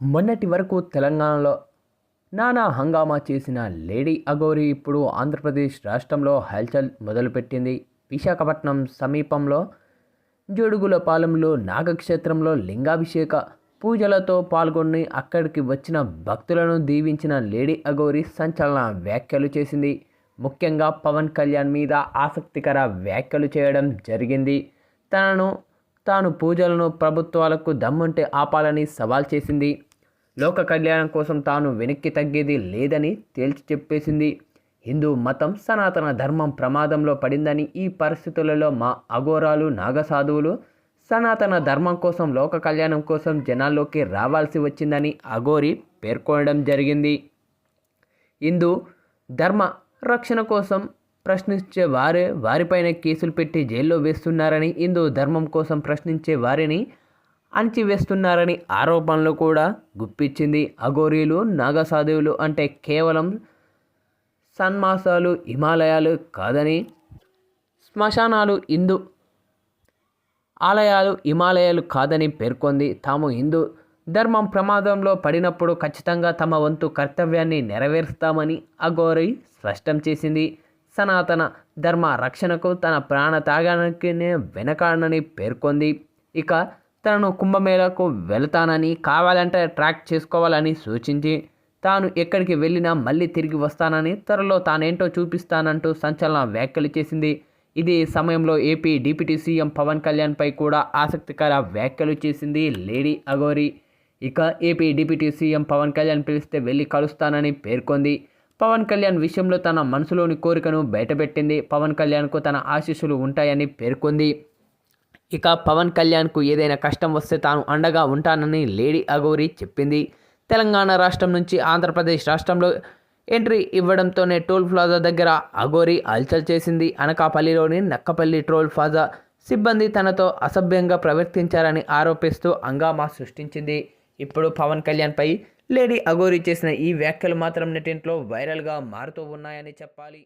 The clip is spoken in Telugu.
మొన్నటి వరకు తెలంగాణలో నానా హంగామా చేసిన లేడీ అగోరి ఇప్పుడు ఆంధ్రప్రదేశ్ రాష్ట్రంలో హల్చల్ మొదలుపెట్టింది. విశాఖపట్నం సమీపంలో జోడుగులపాలెంలో నాగక్షేత్రంలో లింగాభిషేక పూజలతో పాల్గొని అక్కడికి వచ్చిన భక్తులను దీవించిన లేడీ అగోరి సంచలన వ్యాఖ్యలు చేసింది. ముఖ్యంగా పవన్ కళ్యాణ్ మీద ఆసక్తికర వ్యాఖ్యలు చేయడం జరిగింది. తనను తాను పూజలను ప్రభుత్వాలకు దమ్ముంటే ఆపాలని సవాల్ చేసింది. లోక కళ్యాణం కోసం తాను వెనక్కి తగ్గేది లేదని తేల్చి చెప్పేసింది. హిందూ మతం సనాతన ధర్మం ప్రమాదంలో పడిందని ఈ పరిస్థితులలో మా అఘోరాలు నాగసాధువులు సనాతన ధర్మం కోసం లోక కళ్యాణం కోసం జనాల్లోకి రావాల్సి వచ్చిందని అఘోరి పేర్కొనడం జరిగింది. హిందూ ధర్మ రక్షణ కోసం ప్రశ్నించే వారే వారిపైన కేసులు పెట్టి జైల్లో వేస్తున్నారని హిందూ ధర్మం కోసం ప్రశ్నించే వారిని అణిచివేస్తున్నారని ఆరోపణలు కూడా గుప్పించింది. అఘోరీలు నాగసాధువులు అంటే కేవలం సన్మాసాలు హిమాలయాలు కాదని శ్మశానాలు హిందూ ఆలయాలు హిమాలయాలు కాదని పేర్కొంది. తాము హిందూ ధర్మం ప్రమాదంలో పడినప్పుడు ఖచ్చితంగా తమ వంతు కర్తవ్యాన్ని నెరవేరుస్తామని అఘోరి స్పష్టం చేసింది. సనాతన ధర్మ రక్షణకు తన ప్రాణ త్యాగానికి వెనకాడనని పేర్కొంది. ఇక తనను కుంభమేళకు వెళతానని కావాలంటే ట్రాక్ చేసుకోవాలని సూచించి తాను ఎక్కడికి వెళ్ళినా మళ్ళీ తిరిగి వస్తానని త్వరలో తానేంటో చూపిస్తానంటూ సంచలన వ్యాఖ్యలు చేసింది. ఇది సమయంలో ఏపీ డిప్యూటీ సీఎం పవన్ కళ్యాణ్పై కూడా ఆసక్తికర వ్యాఖ్యలు చేసింది లేడీ అగోరి ఇక AP deputy CM Pawan Kalyan పిలిస్తే వెళ్ళి కలుస్తానని పేర్కొంది. పవన్ కళ్యాణ్ విషయంలో తన మనసులోని కోరికను బయటపెట్టింది. పవన్ కళ్యాణ్కు తన ఆశీస్సులు ఉంటాయని పేర్కొంది. ఇక పవన్ కళ్యాణ్కు ఏదైనా కష్టం వస్తే తాను అండగా ఉంటానని లేడీ అగౌరి చెప్పింది. తెలంగాణ రాష్ట్రం నుంచి ఆంధ్రప్రదేశ్ రాష్ట్రంలో ఎంట్రీ ఇవ్వడంతోనే టోల్ ప్లాజా దగ్గర అగోరి అల్చల్ చేసింది. అనకాపల్లిలోని నక్కపల్లి టోల్ ప్లాజా సిబ్బంది తనతో అసభ్యంగా ప్రవర్తించారని ఆరోపిస్తూ హంగామా సృష్టించింది. ఇప్పుడు పవన్ కళ్యాణ్పై లేడీ అగోరి చేసిన ఈ వ్యాఖ్యలు మాత్రం నెటింట్లో వైరల్గా మారుతూ ఉన్నాయని చెప్పాలి.